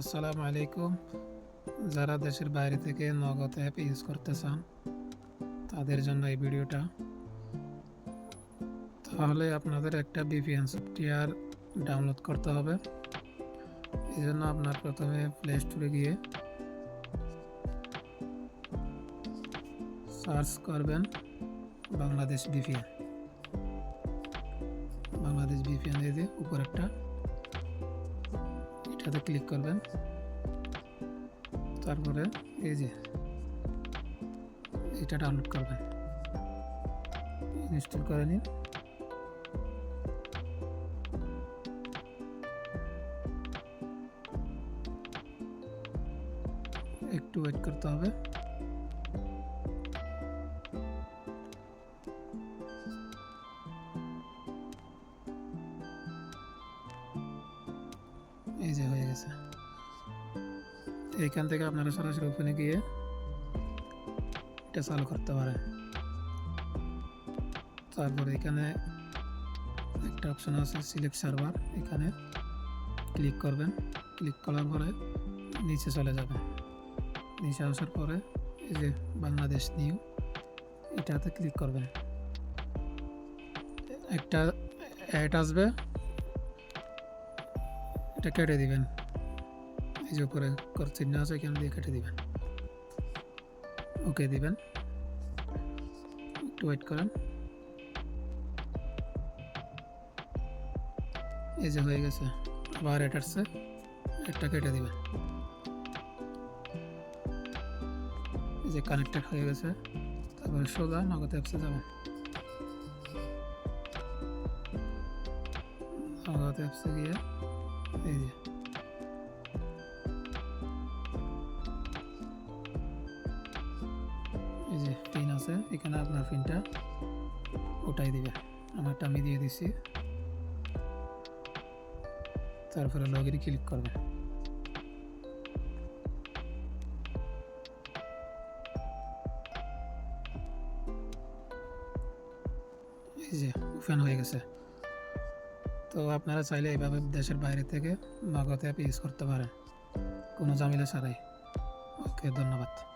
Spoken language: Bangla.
আসসালামু আলাইকুম। যারা দেশের বাইরে থেকে নগদ অ্যাপ ইউজ করতে চান, তাদের জন্য এই ভিডিওটা। তাহলে আপনাদের একটা বিপিএন সফটওয়্যার ডাউনলোড করতে হবে। এই জন্য আপনার প্রথমে প্লে স্টোরে গিয়ে সার্চ করবেন বাংলাদেশ বিপিএন বাংলাদেশ বিপিএন দিয়ে উপর একটা এটাতে ক্লিক করবেন। তারপরে এই যে, এটা ডাউনলোড করবেন। ইনস্টল করে নিন। একটু ওয়েট করতে হবে। এই যে হয়ে গেছে। এইখান থেকে আপনারা সরাসরি ওপেনে গিয়ে এটা চালু করতে পারেন। তারপরে এখানে একটা অপশন আছে সিলেক্ট সার্ভার এখানে ক্লিক করবেন। ক্লিক করার পরে নিচে চলে যাবেন। নিচে আসার পরে এই যে বাংলাদেশ নিউ, এটাতে ক্লিক করবেন। একটা অ্যাড আসবে। এটা কেটে দিবেন। এই যে উপরে চিহ্ন আছে, এখানে দিয়ে কেটে দিবেন। ওকে দিবেন। একটু ওয়েট করেন। এই যে হয়ে গেছে। আবার এটা আসছে, একটা কেটে দিবেন। এই যে কানেক্টেড হয়ে গেছে, তারপরে সোজা নগদ অ্যাপসে যাবেন। নগদ অ্যাপসে গিয়ে এই যে। এই যে পিন আছে, এখানে আপনার পিনটা ওটাই দিবে। আমারটা আমি দিয়ে দিছি। তারপরে লগ ইন ক্লিক করবেন এই যে ওপেন হয়ে গেছে। তো আপনারা চাইলে এইভাবে দেশের বাইরে থেকে নগদ অ্যাপ ইউজ করতে পারেন। কোনো ঝামেলা ছাড়াই। ওকে, ধন্যবাদ।